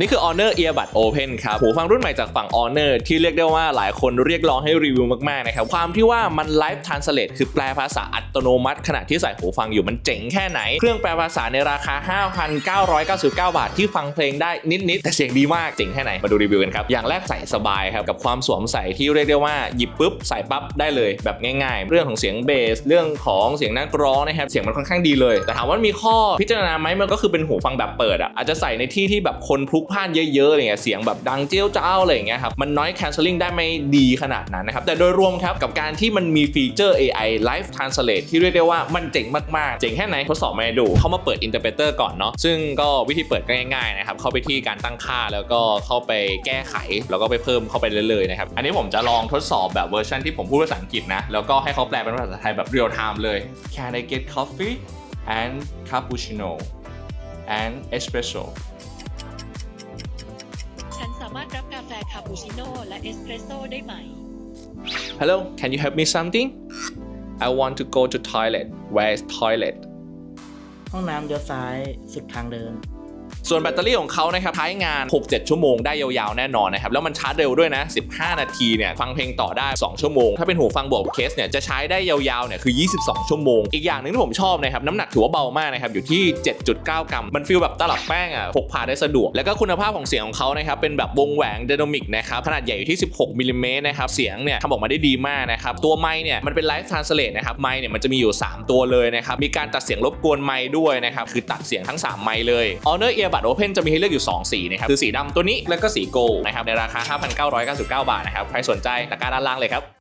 นี่คือ Honor Earbud Open ครับหูฟังรุ่นใหม่จากฝั่ง Honor ที่เรียกได้ว่าหลายคนเรียกร้องให้รีวิวมากๆนะครับ ความที่ว่ามัน Live Translate คือแปลภาษาอัตโนมัติขณะที่ใส่หูฟังอยู่มันเจ๋งแค่ไหน เครื่องแปลภาษาในราคา 5,999 บาท ที่ฟังเพลงได้นิด ๆ แต่เสียงดีมากเจ๋งแค่ไหน มาดูรีวิวกันครับ อย่างแรกใส่สบายครับ กับความสวมใส่ที่เรียกได้ว่าหยิบปุ๊บใส่ปั๊บได้เลยแบบง่าย ๆ เรื่องของเสียงเบสเรื่องของเสียงนักร้องนะครับเสียงมันค่อนข้างดีเลย แต่ถามว่ามีข้อพิจารณาไหมมันก็คือเป็นหูฟังแบบเปิดอะอาจจะใส่ในที่ที่แบบคนพลุกพล่านเยอะๆอะไรเงี้ยเสียงแบบดังเจี้ยวเจ้าอะไรอย่างเงี้ยครับมันน้อย canceling ได้ไม่ดีขนาดนั้นนะครับแต่โดยรวมครับกับการที่มันมีฟีเจอร์ AI Live Translate ที่เรียกได้ว่ามันเจ๋งมากๆ เจ๋งแค่ไหนทดสอบมาดูเข้ามาเปิด Interpreter ก่อนเนาะซึ่งก็วิธีเปิดก็ง่ายๆนะครับเข้าไปที่การตั้งค่าแล้วก็เข้าไปแก้ไข แล้วก็ไปเพิ่มเข้าไปเรื่อยๆนะครับอันนี้ผมจะลองทดสอบแบบเวอร์ชันที่ผมพูดภาษาอังกฤษนะแล้วก็ให้เขาแปลเป็นภาษาไทยแบบ real time เลย Can I get coffee and cappuccino and espresso ามารถรับกาแฟคาปูชิโน่และเอสเปรสโซ่ได้ไหม Hello can you help me something I want to go to toilet where is toilet ห้องน้ำเลี้ยวซ้ายสุดทางเดิน ส่วนแบตเตอรี่ของเขานะครับใช้งาน 6-7 ชั่วโมงได้ยาวๆ แน่นอนนะครับ แล้วมันชาร์จเร็วด้วยนะ 15 นาทีเนี่ยฟังเพลงต่อได้ 2 ชั่วโมง ถ้าเป็นหูฟังบวกเคสเนี่ยจะใช้ได้ยาวๆ เนี่ยคือ 22 ชั่วโมง อีกอย่างหนึ่งที่ผมชอบนะครับน้ำหนักถือว่าเบามากนะครับอยู่ที่ 7.9 กรัม มันฟีลแบบตลับแป้งอะพกพาได้สะดวก แล้วก็คุณภาพของเสียงของเขานะครับเป็นแบบวงแหวง dynamic นะครับขนาดใหญ่อยู่ที่ 16มิลลิเมตรนะครับเสียงเนี่ยทำออกมาได้ดีมากนะครับตัวไมค์เนี่ยมันเป็น live translate นะครับไมค์เนี่ยมันจะมีอยู่ 3 ตัวเลยนะครับมีการตัดเสียงรบกวนไมค์ด้วยนะครับคือตัดเสียงทั้ง 3 ไมค์เลย Honor บัตรโอเพ่นจะมีให้เลือกอยู่ 2 สีนะครับ คือสีดำตัวนี้แล้วก็สีโกลนะครับในราคา 5,999 บาทนะครับ ใครสนใจตะกร้าด้านล่างเลยครับ